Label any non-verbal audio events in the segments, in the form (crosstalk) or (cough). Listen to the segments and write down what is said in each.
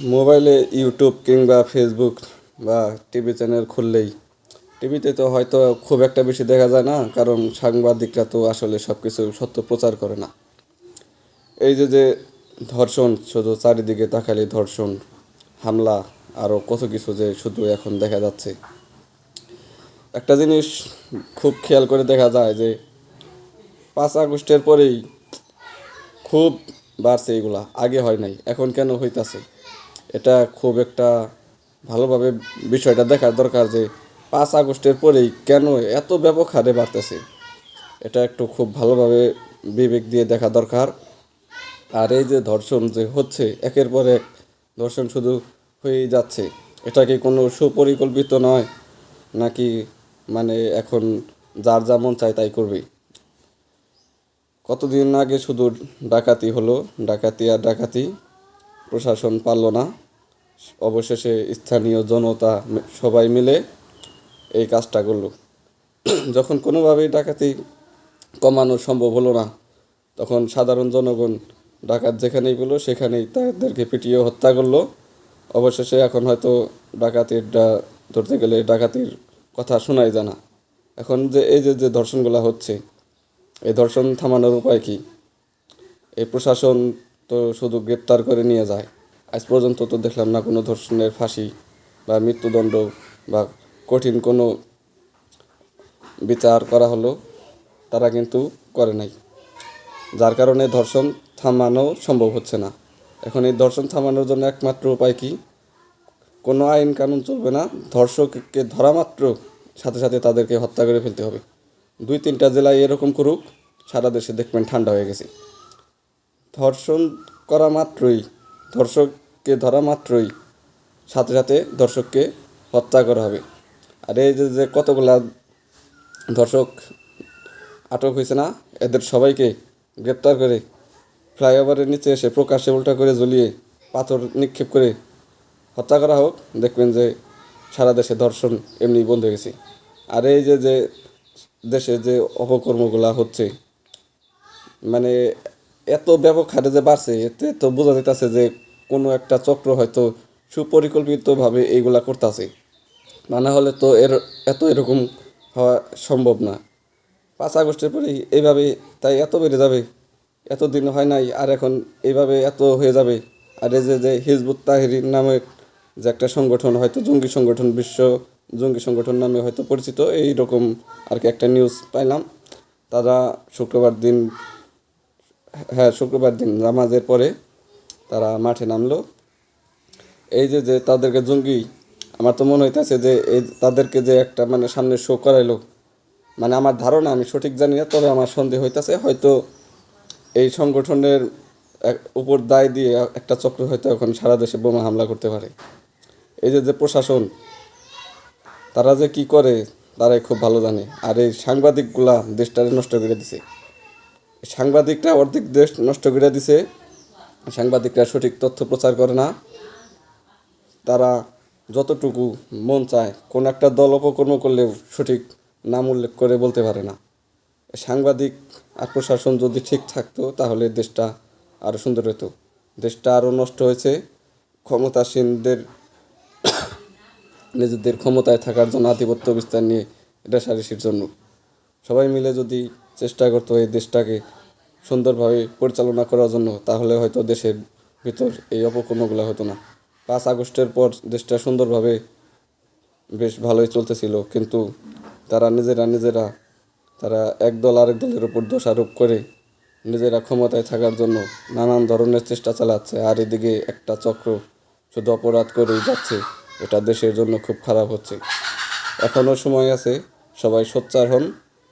মোবাইলে ইউটিউব কিংবা ফেসবুক বা টিভি চ্যানেল খুললেই, টিভিতে তো হয়তো খুব একটা বেশি দেখা যায় না, কারণ সাংবাদিকরা তো আসলে সব কিছু সত্য প্রচার করে না। এই যে যে ধর্ষণ, শুধু চারিদিকে তাকালে ধর্ষণ, হামলা, আরও কত কিছু যে শুধু এখন দেখা যাচ্ছে। একটা জিনিস খুব খেয়াল করে দেখা যায় যে, পাঁচ আগস্টের পরেই খুব বাড়ছে এগুলা, আগে হয় নাই, এখন কেন হইতাছে? এটা খুব একটা ভালোভাবে বিষয়টা দেখার দরকার যে পাঁচ আগস্টের পরেই কেন এত ব্যাপক হারে বাড়তেছে? এটা একটু খুব ভালোভাবে বিবেক দিয়ে দেখা দরকার। আর এই যে ধর্ষণ যে হচ্ছে, একের পর এক ধর্ষণ শুধু হয়েই যাচ্ছে। এটা কি কোনো সুপরিকল্পিত নয়? নাকি মানে এখন যার যা মন চায় তাই করবে? কতদিন আগে শুধু ডাকাতি হলো, ডাকাতি আর ডাকাতি, প্রশাসন পারল না। অবশেষে স্থানীয় জনতা সবাই মিলে এই কাজটা করল। (clears throat) যখন কোনোভাবেই ডাকাতি কমানো সম্ভব হলো না, তখন সাধারণ জনগণ ডাকাত যেখানেই পেল সেখানেই তাদেরকে পিটিয়ে হত্যা করল। অবশেষে এখন হয়তো ডাকাতির ধরতে গেলে ডাকাতির কথা শোনাই জানা এখন যে এই যে যে ধর্ষণগুলো হচ্ছে, এই ধর্ষণ থামানোর উপায় কি? এই প্রশাসন তো শুধু গ্রেপ্তার করে নিয়ে যায়। আজ পর্যন্ত তো দেখলাম না কোনো ধর্ষণের ফাঁসি বা মৃত্যুদণ্ড বা কঠিন কোনো বিচার করা হলো তারা কিন্তু করে নাই। যার কারণে ধর্ষণ থামানো সম্ভব হচ্ছে না। এখন এই ধর্ষণ থামানোর জন্য একমাত্র উপায় কি? কোনো আইন কানুন চলবে না। ধর্ষককে ধরা মাত্র সাথে সাথে তাদেরকে হত্যা করে ফেলতে হবে। দুই তিনটা জেলায় এরকম করুক, সারা দেশে দেখবেন ঠান্ডা হয়ে গেছে। ধর্ষণ করা মাত্রই ধর্ষককে ধরা মাত্রই, সাথে সাথে ধর্ষককে হত্যা করা হবে। আর এই যে কতগুলা ধর্ষক আটক হয়েছে না, এদের সবাইকে গ্রেপ্তার করে ফ্লাইওভারের নিচে এসে প্রকাশ্যে উল্টা করে ঝুলিয়ে পাথর নিক্ষেপ করে হত্যা করা হোক। দেখবেন যে সারা দেশে ধর্ষণ এমনি বন্ধ হয়ে গেছে। আর এই যে যে দেশে যে অপকর্মগুলা হচ্ছে মানে এত ব্যাপক হারে যে বাড়ছে, এতে তো বোঝা যাইতেছে যে কোনো একটা চক্র হয়তো সুপরিকল্পিতভাবে এইগুলা করতেছে। না না হলে তো এর, এত এরকম হওয়া সম্ভব না। পাঁচ আগস্টের পরেই এইভাবে তাই এত বেড়ে যাবে এত দিন হয় নাই, আর এখন এইভাবে এত হয়ে যাবে। আর এই যে যে হিজবুত তাহিরির নামের যে একটা সংগঠন, হয়তো জঙ্গি সংগঠন, বিশ্ব জঙ্গি সংগঠন নামে হয়তো পরিচিত এই রকম আর কি একটা নিউজ পাইলাম। তারা শুক্রবার দিন হ্যাঁ শুক্রবার দিন, নামাজের পরে তারা মাঠে নামলো। এই যে যে তাদেরকে জঙ্গি, আমার তো মনে হইতেছে যে এই তাদেরকে যে একটা মানে সামনে শো করাইলো মানে আমার ধারণা, আমি সঠিক জানি না, তবে আমার সন্দেহ হইতাছে, হয়তো এই সংগঠনের উপর দায় দিয়ে একটা চক্র হয়তো এখন সারা দেশে বোমা হামলা করতে পারে। এই যে যে প্রশাসন, তারা যে কি করে, তারাই খুব ভালো জানে। আর এই সাংবাদিকগুলা দেশটারে নষ্ট করে দিছে। সাংবাদিকরা অর্ধেক দেশ নষ্ট করে দিছে। সাংবাদিকরা সঠিক তথ্য প্রচার করে না। তারা যতটুকু মন চায়, কোন একটা দল অপকর্ম করলেও সঠিক নাম উল্লেখ করে বলতে পারে না। সাংবাদিক আর প্রশাসন যদি ঠিক থাকতো, তাহলে দেশটা আরও সুন্দর হতো। দেশটা আরও নষ্ট হয়েছে। ক্ষমতাসীনদের, নিজেদের ক্ষমতায় থাকার জন্য আধিপত্য বিস্তার নিয়ে রেশারেশির জন্য। সবাই মিলে যদি চেষ্টা করতো এই দেশটাকে সুন্দরভাবে পরিচালনা করার জন্য, তাহলে হয়তো দেশের ভিতর এই অপকর্মগুলো হতো না। পাঁচ আগস্টের পর দেশটা সুন্দরভাবে বেশ ভালোই চলতেছিল, কিন্তু তারা নিজেরা নিজেরা, তারা একদল আরেক দলের উপর দোষারোপ করে নিজেরা ক্ষমতায় থাকার জন্য নানান ধরনের চেষ্টা চালাচ্ছে, আর এদিকে একটা চক্র শুধু অপরাধ করেই যাচ্ছে, এটা দেশের জন্য খুব খারাপ হচ্ছে। এখনও সময় আছে, সবাই সোচ্চার হন,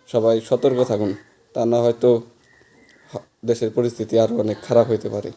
সবাই সতর্ক থাকুন, তা না হয়তো দেশের পরিস্থিতি আরও অনেক খারাপ হইতে পারে।